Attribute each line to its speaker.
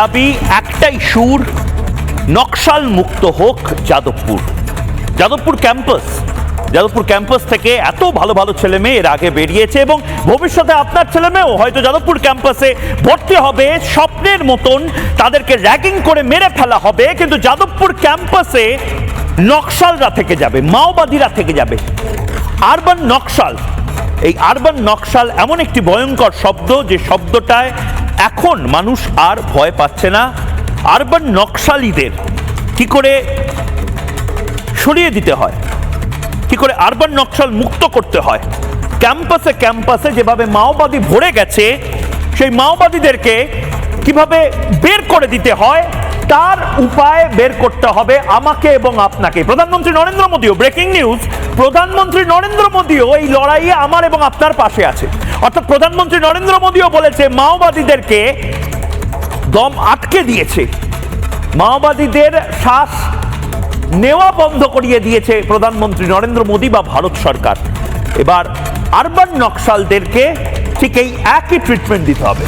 Speaker 1: দাবি একটাই সুর নকশাল মুক্ত হোক যাদবপুর। যাদবপুর ক্যাম্পাস যাদবপুর ক্যাম্পাস থেকে এত ভালো ভালো ছেলে মেয়ে এর আগে বেরিয়েছে এবং ভবিষ্যতে আপনার ছেলে মেয়েও হয়তো যাদবপুর ক্যাম্পাসে ভর্তি হবে স্বপ্নের মতন, তাদেরকে র্যাগিং করে মেরে ফেলা হবে, কিন্তু যাদবপুর ক্যাম্পাসে নকশালরা থেকে যাবে, মাওবাদীরা থেকে যাবে। আরবান নকশাল, এই আরবান নকশাল এমন একটি ভয়ঙ্কর শব্দ যে শব্দটায় এখন মানুষ আর ভয় পাচ্ছে না আরবান নকশালিদের। কি করে সরিয়ে দিতে হয়? কি করে আরবান নকশাল মুক্ত করতে হয়? ক্যাম্পাসে ক্যাম্পাসে যেভাবে মাওবাদী ভরে গেছে, সেই মাওবাদীদেরকে কীভাবে বের করে দিতে হয়? তার উপায় বের করতে হবে আমাকে এবং আপনাকে। প্রধানমন্ত্রী নরেন্দ্র মোদীও ব্রেকিং নিউজ প্রধানমন্ত্রী নরেন্দ্র মোদীও এই লড়াইয়ে আমার এবং আপনার পাশে আছে। অর্থাৎ প্রধানমন্ত্রী নরেন্দ্র মোদীও বলেছে, মাওবাদীদেরকে দম আটকে দিয়েছে। মাওবাদীদের শ্বাস নেওয়া বন্ধ করিয়ে দিয়েছে প্রধানমন্ত্রী নরেন্দ্র মোদী বা ভারত সরকার। এবার আরবান নকশালদেরকে ঠিক এই একই ট্রিটমেন্ট দিতে হবে।